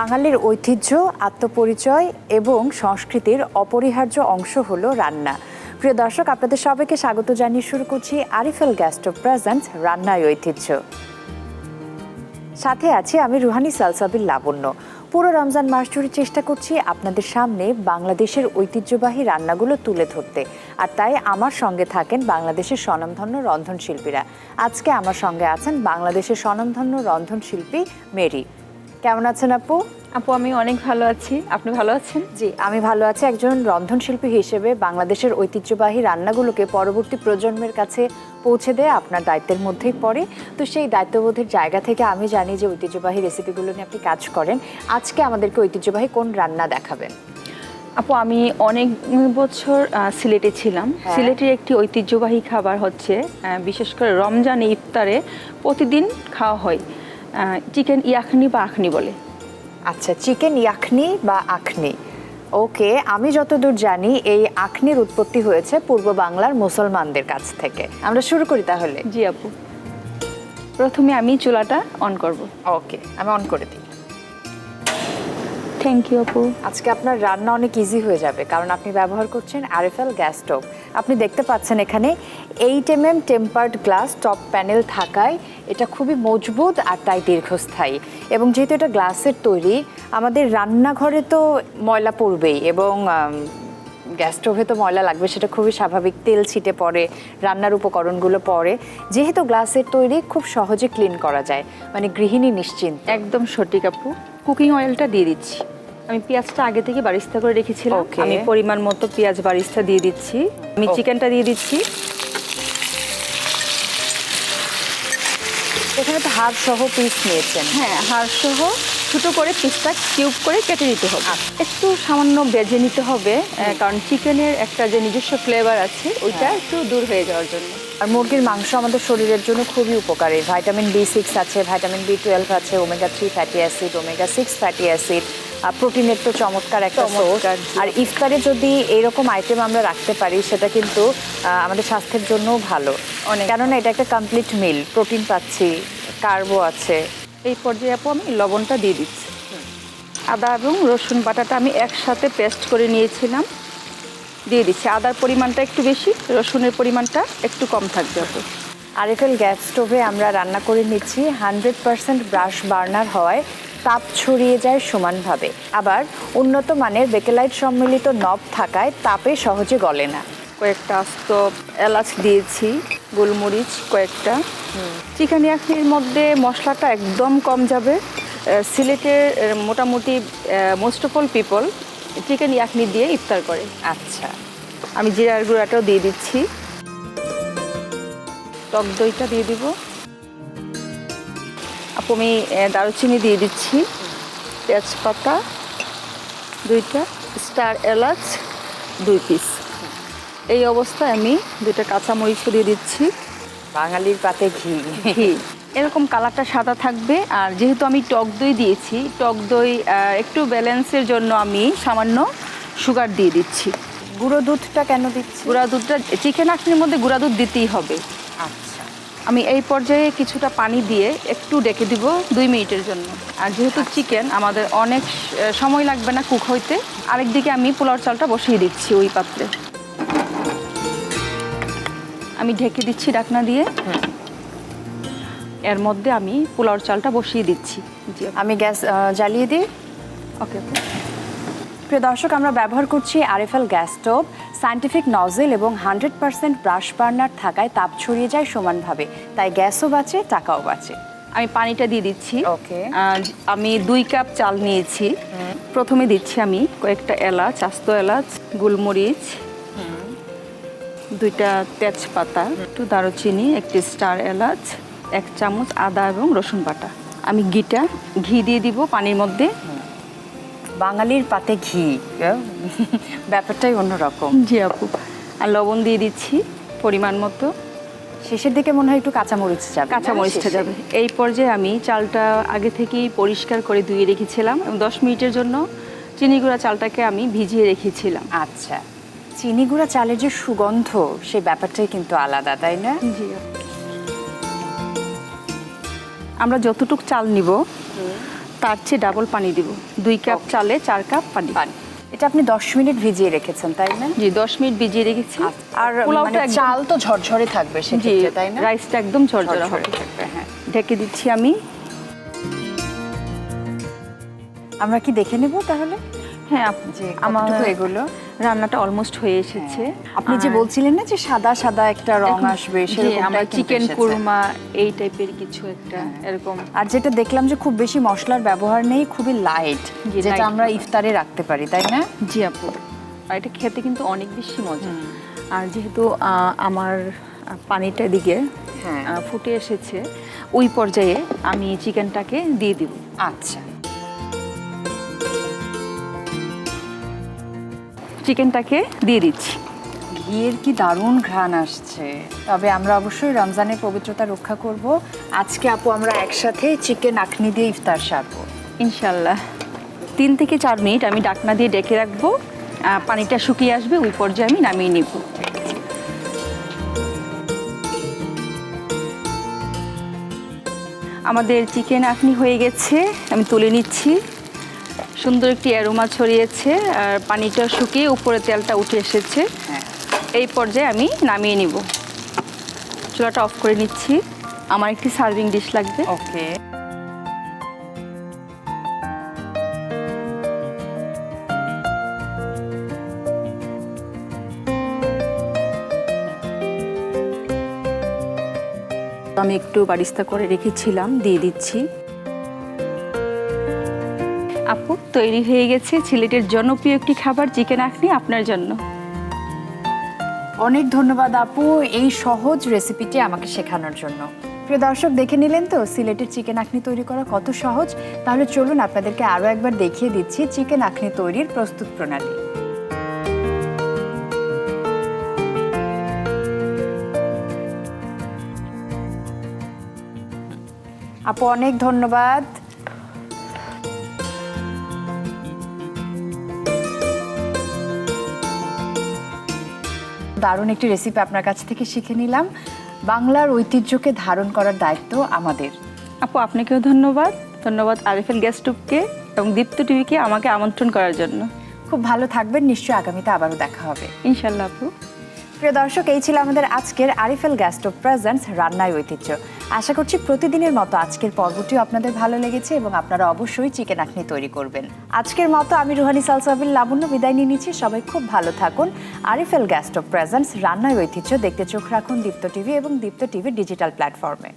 বাঙালির ঐতিহ্য, আত্মপরিচয় এবং সংস্কৃতির অপরিহার্য অংশ হলো রান্না। প্রিয় দর্শক, আপনাদের সবাইকে স্বাগত জানিয়ে শুরু করছি আরিফেল গ্যাস্ট প্রেজেন্ট রান্নায় ঐতিহ্য। সাথে আছি আমি রুহানি সালসাবিল লাবণ্য। পুরো রমজান মাস জুড়ে চেষ্টা করছি আপনাদের সামনে বাংলাদেশের ঐতিহ্যবাহী রান্নাগুলো তুলে ধরতে। আর তাই আমার সঙ্গে থাকেন বাংলাদেশের স্বনামধন্য রন্ধনশিল্পীরা। আজকে আমার সঙ্গে আছেন বাংলাদেশের স্বনামধন্য রন্ধনশিল্পী মেরি। কেমন আছেন আপু? আপু আমি অনেক ভালো আছি। আপনি ভালো আছেন? জি আমি ভালো আছি। একজন রন্ধনশিল্পী হিসেবে বাংলাদেশের ঐতিহ্যবাহী রান্নাগুলোকে পরবর্তী প্রজন্মের কাছে পৌঁছে দেয়া আপনার দায়িত্বের মধ্যেই পড়ে। তো সেই দায়িত্ববোধের জায়গা থেকে আমি জানি যে ঐতিহ্যবাহী রেসিপিগুলো নিয়ে আপনি কাজ করেন। আজকে আমাদেরকে ঐতিহ্যবাহী কোন রান্না দেখাবেন? আপু আমি অনেক বছর সিলেটে ছিলাম। হ্যাঁ। সিলেটের একটি ঐতিহ্যবাহী খাবার হচ্ছে বিশেষ করে রমজান ইফতারে প্রতিদিন খাওয়া হয়। চিকেন ইয়াখনি বা আখনি বলে। আচ্ছা চিকেন ইয়াখনি বা আখনি। ওকে আমি যতদূর জানি এই আখনির উৎপত্তি হয়েছে পূর্ব বাংলার মুসলমানদের কাছ থেকে। আমরা শুরু করি তাহলে। জি আপু। প্রথমে আমি চুলাটা অন করব। ওকে আমি অন করে দিই। থ্যাংক ইউ আপু। আজকে আপনার রান্না অনেক ইজি হয়ে যাবে কারণ আপনি ব্যবহার করছেন আরএফএল গ্যাস স্টোভ। আপনি দেখতে পাচ্ছেন এখানে eight M M tempered glass top panel থাকায় এটা খুবই মজবুত আর তাই দীর্ঘস্থায়ী। এবং যেহেতু এটা গ্লাসের তৈরি, আমাদের রান্নাঘরে তো ময়লা পড়বেই এবং গ্যাস স্টোভে তো ময়লা লাগবে, সেটা খুবই স্বাভাবিক। তেল ছিটে পড়ে, রান্নার উপকরণগুলো পড়ে। যেহেতু গ্লাসের তৈরি, খুব সহজে ক্লিন করা যায়। মানে গৃহিণী নিশ্চিন্ত। একদম সঠিক আপু। কুকিং অয়েলটা দিয়ে দিচ্ছি। আমি পেঁয়াজটা আগে থেকে বারিস্তা করে রেখেছিলাম। আমি পরিমাণ মতো পেঁয়াজ বারিস্তা দিয়ে দিচ্ছি। আমি চিকেনটা দিয়ে দিচ্ছি। এখানে তো হাত সহ পিস নিয়েছেন। হ্যাঁ হাড় সহ ছোটো করে পিসটা কিউব করে কেটে নিতে হবে। একটু সামান্য বেজে নিতে হবে কারণ চিকেনের একটা যে নিজস্ব ফ্লেভার আছে ওইটা একটু দূর হয়ে যাওয়ার জন্য। আর মুরগির মাংস আমাদের শরীরের জন্য খুবই উপকারী। ভাইটামিন বি সিক্স আছে ভাইটামিন বি টুয়েলভ আছে omega three fatty acid omega six fatty acid প্রোটিনের তো চমৎকার একটা সোর্স আর ইফতারে যদি এইরকম আইটেম আমরা রাখতে পারি সেটা কিন্তু আমাদের স্বাস্থ্যের জন্যও ভালো। অনেক। কেননা এটা একটা কমপ্লিট মিল প্রোটিন পাচ্ছি কার্বো আছে। এই পর্যায়ে আপু আমি লবণটা দিয়ে দিচ্ছি। আদা এবং রসুন বাটাটা আমি একসাথে পেস্ট করে নিয়েছিলাম। দিয়ে দিচ্ছি। আদার পরিমাণটা একটু বেশি রসুনের পরিমাণটা একটু কম থাকবে আপু। আরএফএল গ্যাস স্টোভে আমরা রান্না করে নিচ্ছি। হান্ড্রেড পার্সেন্ট ব্রাশ বার্নার হওয়ায় তাপ ছড়িয়ে যায় সমানভাবে। আবার উন্নত মানের বেকেলাইট সম্মিলিত নব থাকায় তাপে সহজে গলে না। কয়েকটা আস্ত এলাচ দিয়েছি গোলমরিচ কয়েকটা। চিকেন ইয়াখির মধ্যে মশলাটা একদম কম যাবে। সিলেটের মোটামুটি most of all people chicken yakhni দিয়ে ইফতার করে। আচ্ছা। আমি জিরার গুঁড়াটাও দিয়ে দিচ্ছি। টক দইটা দিয়ে দিব। আমি দারুচিনি দিয়ে দিচ্ছি। তেজপাতা দুইটা স্টার এলাচ দুই পিস। এই অবস্থায় আমি দুইটা কাঁচামরিচও দিয়ে দিচ্ছি। বাঙালির পাতে ঘি। ঘি। এরকম কালারটা সাদা থাকবে। আর যেহেতু আমি টক দই দিয়েছি টক দই একটু ব্যালেন্সের জন্য আমি সামান্য সুগার দিয়ে দিচ্ছি। গুঁড়ো দুধটা কেন দিচ্ছি? গুঁড়া দুধটা চিকেন আখনির মধ্যে গুঁড়া দুধ দিতেই হবে। আমি এই পর্যায়ে কিছুটা পানি দিয়ে একটু ডেকে দিব দুই মিনিটের জন্য। আর যেহেতু চিকেন আমাদের অনেক সময় লাগবে না কুক হইতে। আরেকদিকে আমি পোলাওর চালটা বসিয়ে দিচ্ছি ওই পাত্রে। আমি ঢেকে দিচ্ছি ডাকনা দিয়ে। এর মধ্যে আমি পোলাওর চালটা বসিয়ে দিচ্ছি। আমি গ্যাস জ্বালিয়ে দিই। ওকে। প্রিয় দর্শক আমরা ব্যবহার করছি RFL gas stove. Scientific nozzle এবং হান্ড্রেড পার্সেন্ট ব্রাশ বার্নার থাকায় তাপ ছড়িয়ে যায় সমানভাবে। তাই গ্যাসও বাঁচে টাকাও বাঁচে। আমি পানিটা দিয়ে দিচ্ছি। ওকে। আমি দুই কাপ চাল নিয়েছি। প্রথমে দিচ্ছি আমি কয়েকটা এলাচ আস্ত এলাচ গোলমরিচ দুইটা তেজপাতা একটু দারুচিনি একটি স্টার এলাচ এক চামচ আদা এবং রসুন বাটা। আমি ঘিটা ঘি দিয়ে দিব পানির মধ্যে। বাঙালির পাতে ঘি ব্যাপারটাই অন্যরকম। জি আপু। আর লবণ দিয়ে দিচ্ছি পরিমাণ মতো। শেষের দিকে মনে হয় একটু কাঁচামরিচ যাবে? কাঁচামরিচটা যাবে। এই পর্যায়ে আমি চালটা আগে থেকেই পরিষ্কার করে ধুয়ে রেখেছিলাম এবং দশ মিনিটের জন্য চিনি গুঁড়া চালটাকে আমি ভিজিয়ে রেখেছিলাম। আচ্ছা চিনি গুঁড়া চালের যে সুগন্ধ সেই ব্যাপারটাই কিন্তু আলাদা তাই না? জি আমরা যতটুক চাল নিব তার চেয়ে ডাবল পানি দিব। দুই কাপ চালে চার কাপ পানি। পানি। এটা আপনি দশ মিনিট ভিজিয়ে রেখেছেন তাই না? জি দশ মিনিট ভিজিয়ে রেখেছি। আর পোলাওটা মানে চাল তো ঝরঝরে থাকবে সেক্ষেত্রে তাই না? রাইসটা একদম ঝরঝরে হবে। হ্যাঁ। ঢেকে দিচ্ছি আমি। আমরা কি দেখে নেব তাহলে? হ্যাঁ আপনি যে আমার এগুলো? রান্নাটা অলমোস্ট হয়ে এসেছে। আপনি যে বলছিলেন না যে সাদা সাদা একটা রং আসবে আমরা চিকেন কুরমা এই টাইপের কিছু একটা হ্যাঁ। এরকম। আর যেটা দেখলাম যে খুব বেশি মশলার ব্যবহার নেই খুবই লাইট যেটা আমরা ইফতারে রাখতে পারি তাই না? জি আপু। আর এটা খেতে কিন্তু অনেক বেশি মজা। আর যেহেতু আমার পানিটা দিকে হ্যাঁ। ফুটে এসেছে ওই পর্যায়ে আমি চিকেনটাকে দিয়ে দিব। আচ্ছা। চিকেনটাকে দিয়ে দিচ্ছি। ঘিয়ের কি দারুণ ঘ্রাণ আসছে। তবে আমরা অবশ্যই রমজানের পবিত্রতা রক্ষা করব। আজকে আপু, আমরা একসাথে চিকেন আখনি দিয়ে ইফতার সারব। ইনশাল্লাহ তিন থেকে চার মিনিট আমি ডাকনা দিয়ে ডেকে রাখব। পানিটা শুকিয়ে আসবে, ওই পর্যায়ে আমি নামিয়ে নিব। আমাদের চিকেন আখনি হয়ে গেছে, আমি তুলে নিচ্ছি। সুন্দর একটি অ্যারোমা ছড়িয়েছে আর পানিটা শুকিয়ে উপরে তেলটা উঠে এসেছে। হ্যাঁ। এই পর্যায়ে আমি নামিয়ে নিব। চুলাটা অফ করে নিচ্ছি। আমার একটি সার্ভিং ডিশ লাগবে। ওকে। আমি একটু বারিস্তা করে রেখেছিলাম দিয়ে দিচ্ছি। আপু, তৈরি হয়ে গেছে সিলেটের জনপ্রিয় একটি খাবার, চিকেন আখনি আপনার জন্য। অনেক ধন্যবাদ আপু এই সহজ রেসিপিটি আমাকে শেখানোর জন্য। প্রিয় দর্শক, দেখে নিলেন তো, সিলেটের চিকেন আখনি তৈরি করা কত সহজ? তাহলে চলুন আপনাদেরকে আরও একবার দেখিয়ে দিচ্ছি চিকেন আখনি তৈরির প্রস্তুত প্রণালী। আপু, অনেক ধন্যবাদ। দারুণ একটি রেসিপি আপনার কাছ থেকে শিখে নিলাম। বাংলার ঐতিহ্যকে ধারণ করার দায়িত্ব আমাদের। আপু আপনাকেও ধন্যবাদ। ধন্যবাদ আরিফেল গ্যাস্টুপকে এবং দীপ্ত টিভিকে আমাকে আমন্ত্রণ করার জন্য। খুব ভালো থাকবেন নিশ্চয়ই আগামীতে আবারও দেখা হবে। ইনশাল্লাহ আপু। প্রিয় দর্শক, এই ছিল আমাদের আজকের আরিফেল গ্যাস্টোভ প্রেজেন্টস রান্নায় ঐতিহ্য। আশা করছি প্রতিদিনের মতো আজকের পর্বটি আপনাদের ভালো লেগেছে এবং আপনারা অবশ্যই চিকেন আখনি তৈরি করবেন। আজকের মতো আমি রুহানি সালসাবিল লাবণ্য বিদায় নিয়ে নিচ্ছি। সবাই খুব ভালো থাকুন। আরিফেল গ্যাস্টোভ প্রেজেন্টস রান্নায় ঐতিহ্য। দেখতে চোখ রাখুন দীপ্ত টিভি এবং দীপ্ত টিভির ডিজিটাল প্ল্যাটফর্মে